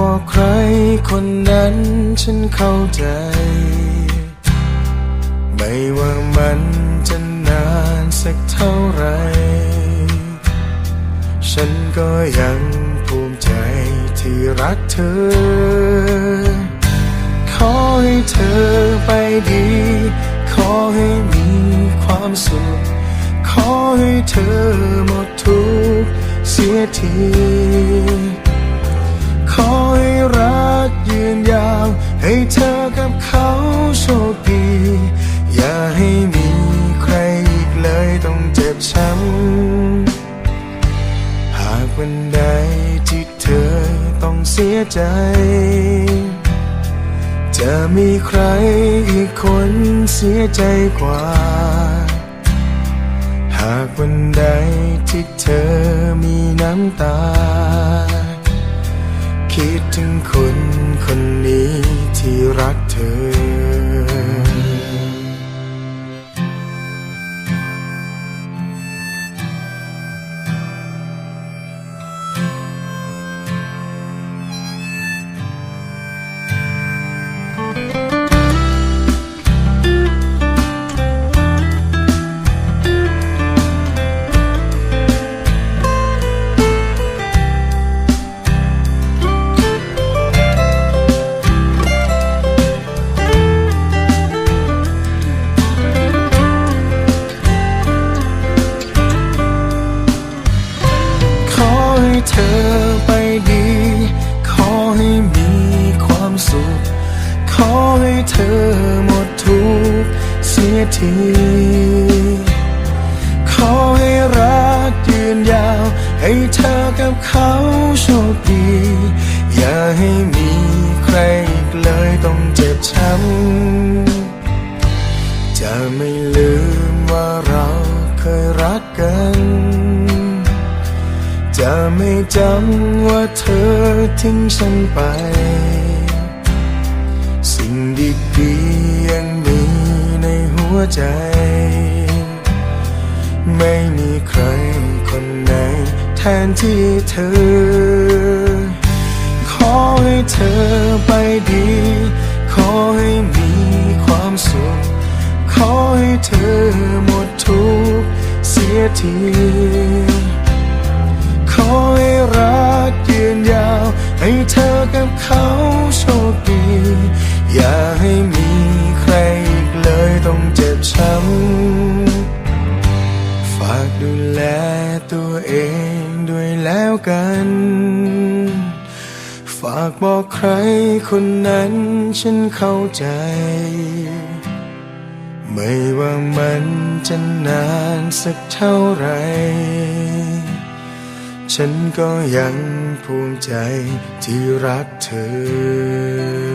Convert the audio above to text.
บอกใครคนนั้นฉันเข้าใจ ไม่ว่ามันจะนานสักเท่าไร ฉันก็ยังภูมิใจที่รักเธอ ขอให้เธอไปดี ขอให้มีความสุข ขอให้เธอหมดทุกเสียที วันใดที่เธอต้องเสียใจ จะมีใครอีกคนเสียใจกว่า หากวันใดที่เธอมีน้ำตา คิดถึงคนคนนี้ที่รักเธอ เธอไปดี ขอให้มีความสุข ขอให้เธอหมดทุกเสียที ขอให้รักยืนยาว ให้เธอกับเขาโชคดี อย่าให้มีใครอีกเลยต้องเจ็บช้ำ จะไม่จำว่าเธอทิ้งฉันไป สิ่งดีๆยังมีในหัวใจ ไม่มีใครคนไหนแทนที่เธอ ขอให้เธอไปดี ขอให้มีความสุข ขอให้เธอหมดทุกข์เสียที งด้วยแล้วกัน ฝากบอกใครคนนั้นฉันเข้าใจ ไม่ว่ามันจะนานสักเท่าไร ฉันก็ยังภูมิใจที่รักเธอ